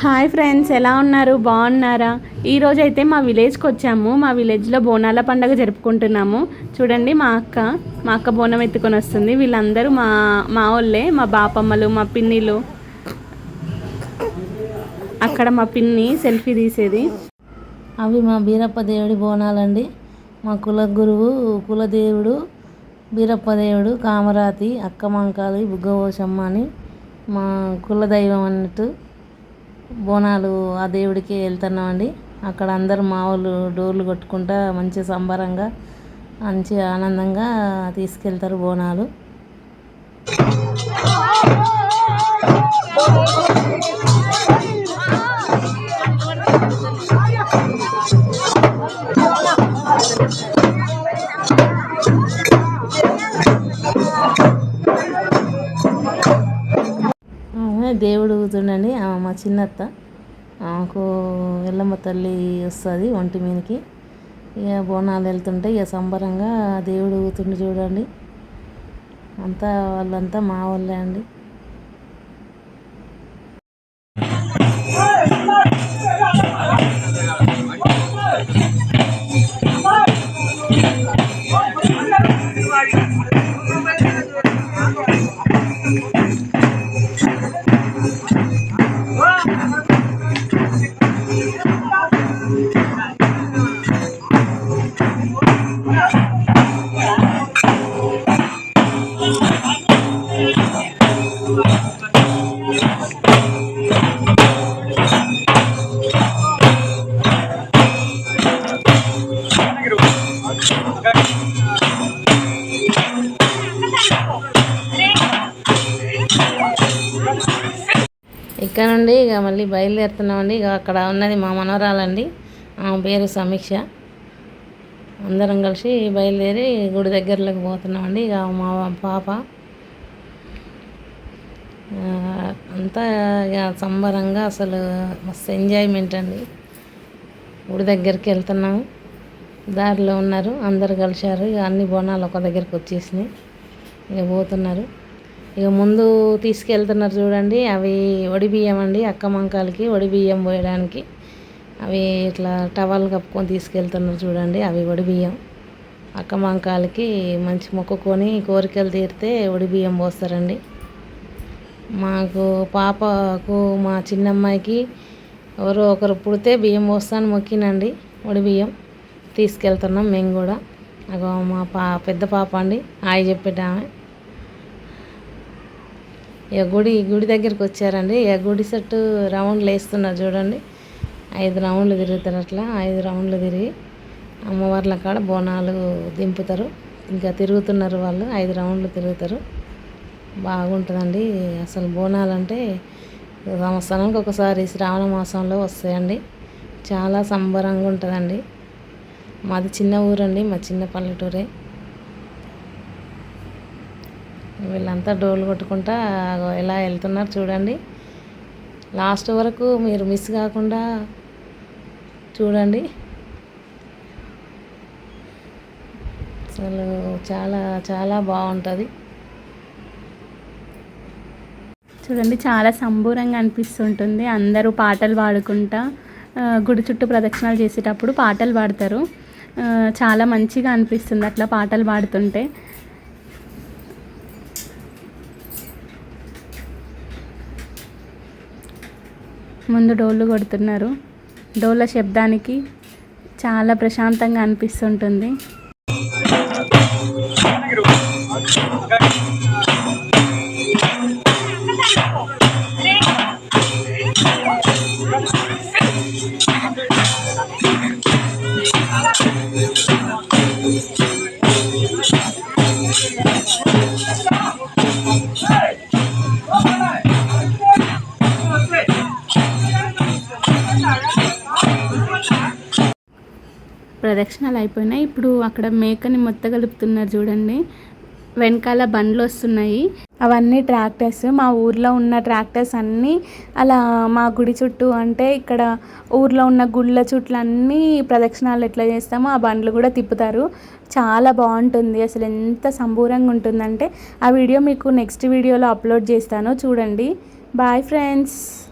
Hi friends ఎలా ఉన్నారు? బాగున్నారా? ఈరోజు అయితే మా విలేజ్కి వచ్చాము. మా విలేజ్లో బోనాల పండగ జరుపుకుంటున్నాము. చూడండి మా అక్క మా అక్క బోనం ఎత్తుకొని వస్తుంది. వీళ్ళందరూ మా మా వాళ్ళే మా బాపమ్మలు మా పిన్నిలు. అక్కడ మా పిన్ని సెల్ఫీ తీసేది. అవి మా బీరప్ప దేవుడి బోనాలండి. మా కుల గురువు కులదేవుడు బీరప్ప దేవుడు కామరాతి అక్క మంకాలి బుగ్గవోషమ్మ అని మా కుల దైవం అన్నట్టు బోనాలు ఆ దేవుడికి వెళ్తున్నామండి. అక్కడ అందరు మా వాళ్ళు డోర్లు కొట్టుకుంటా మంచి సంబరంగా మంచి ఆనందంగా తీసుకెళ్తారు బోనాలు. ఆమె దేవుడు చూడండి. ఆమె మా చిన్నత్త ఆమెకు ఎల్లమ్మ తల్లి వస్తుంది ఒంటి మీదకి. ఇక బోనాలు వెళ్తుంటే ఇక సంబరంగా దేవుడు ఊతుండి చూడండి. అంతా వాళ్ళంతా మా వాళ్ళే అండి. ఇక్కడ నుండి ఇక మళ్ళీ బయలుదేరుతున్నామండి. ఇక అక్కడ ఉన్నది మా మనవరాలండి. ఆమె పేరు సమీక్ష. అందరం కలిసి బయలుదేరి గుడి దగ్గరలోకి పోతున్నామండి. ఇక మా పాప. అంతా ఇక సంబరంగా అసలు మస్తు ఎంజాయ్మెంట్ అండి. గుడి దగ్గరికి వెళ్తున్నాము. దారిలో ఉన్నారు. అందరు కలిశారు. ఇక అన్ని బోనాలు ఒక దగ్గరికి వచ్చేసినాయి. ఇక పోతున్నారు. ఇక ముందు తీసుకెళ్తున్నారు చూడండి అవి వడి బియ్యం అండి అక్క మంకాలకి వడి బియ్యం పోయడానికి. అవి ఇట్లా టవల్ కప్పుకొని తీసుకెళ్తున్నారు చూడండి అవి వడి బియ్యం. అక్క మంకాలకి మంచి మొక్కుకొని కోరికలు తీరితే వడి బియ్యం పోస్తారండి. మాకు పాపకు మా చిన్నమ్మాయికి ఎవరో ఒకరు పుడితే బియ్యం పోస్తాను మొక్కినండి వడి బియ్యం తీసుకెళ్తున్నాం మేము కూడా. అగో మా పా పెద్ద పాప అండి ఆయి చెప్పేట ఆమె. ఇక గుడి గుడి దగ్గరికి వచ్చారండి. ఇక గుడి సెట్టు రౌండ్లు వేస్తున్నారు చూడండి. ఐదు రౌండ్లు తిరుగుతారు అట్లా. ఐదు రౌండ్లు తిరిగి అమ్మవార్ల కాడ బోనాలు దింపుతారు. ఇంకా తిరుగుతున్నారు వాళ్ళు. ఐదు రౌండ్లు తిరుగుతారు. బాగుంటుందండి. అసలు బోనాలు అంటే సంవత్సరానికి ఒకసారి శ్రావణ మాసంలో వస్తాయండి. చాలా సంబరంగా ఉంటుందండి. మాది చిన్న ఊరండి. మా చిన్న పల్లెటూరే. వీళ్ళంతా డోలు కొట్టుకుంటా ఎలా వెళ్తున్నారు చూడండి. లాస్ట్ వరకు మీరు మిస్ కాకుండా చూడండి. అసలు చాలా చాలా బాగుంటుంది. చూడండి చాలా సంబూరంగా అనిపిస్తుంటుంది. అందరూ పాటలు పాడుకుంటా గుడి చుట్టూ ప్రదక్షిణాలు చేసేటప్పుడు పాటలు పాడతారు. చాలా మంచిగా అనిపిస్తుంది అట్లా పాటలు పాడుతుంటే. ముందు డోళ్ళు కొడుతున్నారు. డోళ్ళ శబ్దానికి చాలా ప్రశాంతంగా అనిపిస్తుంటుంది. ప్రదక్షిణాలు అయిపోయినాయి. ఇప్పుడు అక్కడ మేకని మొత్త కలుపుతున్నారు చూడండి. వెనకాల బండ్లు వస్తున్నాయి. అవన్నీ ట్రాక్టర్స్. మా ఊర్లో ఉన్న ట్రాక్టర్స్ అన్నీ అలా మా గుడి చుట్టూ అంటే ఇక్కడ ఊర్లో ఉన్న గుళ్ళ చుట్టూ అన్నీ ప్రదక్షిణాలు ఎట్లా చేస్తామో ఆ బండ్లు కూడా తిప్పుతారు. చాలా బాగుంటుంది. అసలు ఎంత సంబూరంగా ఉంటుందంటే ఆ వీడియో మీకు నెక్స్ట్ వీడియోలో అప్లోడ్ చేస్తాను. చూడండి. Bye friends.